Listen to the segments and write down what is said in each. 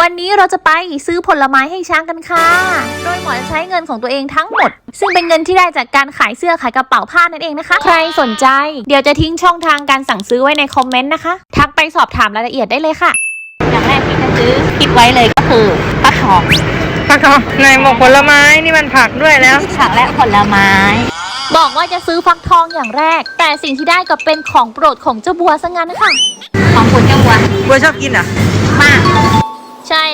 วันนี้เราจะไปซื้อผลไม้ให้ช้างกันค่ะ โดยหมอจะใช้เงินของตัวเองทั้งหมด ซึ่งเป็นเงินที่ได้จากการขายเสื้อขายกระเป๋าผ้านั่นเองนะคะ ใครสนใจ เดี๋ยวจะทิ้งช่องทางการสั่งซื้อไว้ในคอมเมนต์นะคะ ทักไปสอบถามรายละเอียดได้เลยค่ะ อย่างแรกที่จะซื้อคิดไว้เลยก็คือฟักทองผักทองในหมกผลไม้นี่มันผักด้วยแล้วผักและผลไม้บอกว่าจะซื้อฟักทองอย่างแรก แต่สิ่งที่ได้ก็เป็นของโปรดของเจ้าบัวซะงั้นค่ะ ของคุณเจ้าบัว บัวชอบกินเหรอะมากใช่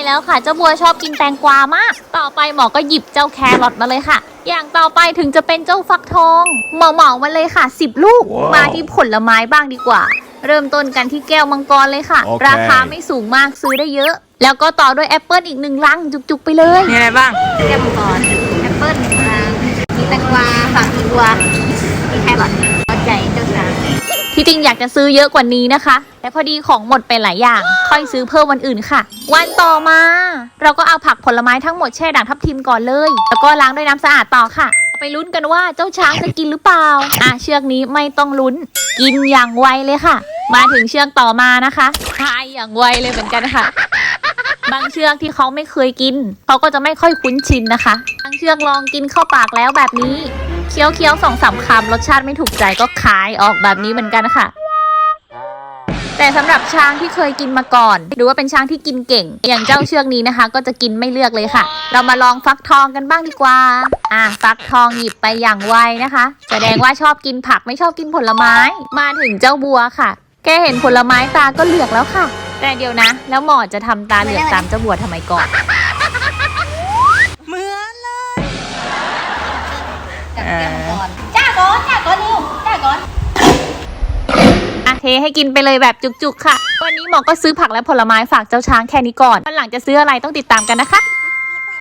แล้วค่ะ เจ้าบัวชอบกินแตงกวามาก ต่อไปหมอก็หยิบเจ้าแครอทมาเลยค่ะ อย่างต่อไปถึงจะเป็นเจ้าฟักทอง หมอเหมามาเลยค่ะ 10 ลูกมาที่ผลไม้บ้างดีกว่า เริ่มต้นกันที่แก้วมังกรเลยค่ะโอเคราคาไม่สูงมากซื้อได้เยอะ แล้วก็ต่อด้วยแอปเปิลอีกหนึ่งลังจุกๆไปเลย มีอะไรบ้าง แก้วมังกร แอปเปิ้ล ที่จริงอยากจะซื้อเยอะกว่านี้นะคะ แต่พอดีของหมดไปหลายอย่าง ค่อยซื้อเพิ่มวันอื่นค่ะ วันต่อมา เราก็เอาผักผลไม้ทั้งหมดแช่ด่างทับทิมก่อนเลย แล้วก็ล้างด้วยน้ำสะอาดต่อค่ะ ไปลุ้นกันว่าเจ้าช้างจะกินหรือเปล่า อะเชือกนี้ไม่ต้องลุ้น กินอย่างไวเลยค่ะ มาถึงเชือกต่อมานะคะทายอย่างไวเลยเหมือนกันค่ะบางเชือกที่เขาไม่เคยกิน เขาก็จะไม่ค่อยคุ้นชินนะคะ บางเชือกลองกินเข้าปากแล้วแบบนี้ เคี้ยวเคี้ยวสองสามคำรสชาติไม่ถูกใจก็คายออกแบบนี้เหมือนกันค่ะ แต่สำหรับช้างที่เคยกินมาก่อน หรือว่าเป็นช้างที่กินเก่ง อย่างเจ้าเชือกนี้นะคะ ก็จะกินไม่เลือกเลยค่ะ เรามาลองฟักทองกันบ้างดีกว่า อะฟักทองหยิบไปอย่างไวนะคะ แสดงว่าชอบกินผักไม่ชอบกินผลไม้ มาถึงเจ้าบัวค่ะ แค่เห็นผลไม้ตาก็เหลือกแล้วค่ะ แต่เดี๋ยวนะ แล้วหมอจะทำตาเหลือกตามเจ้าบัวทำไมก่อน กับแก้วมังกรจ้าก่อนจ้าก่อนนิวจ้าก่อนอะเทให้กินไปเลยแบบจุกๆค่ะ วันนี้หมอก็ซื้อผักและผลไม้ฝากเจ้าช้างแค่นี้ก่อนวันหลังจะซื้ออะไรต้องติดตามกันนะคะ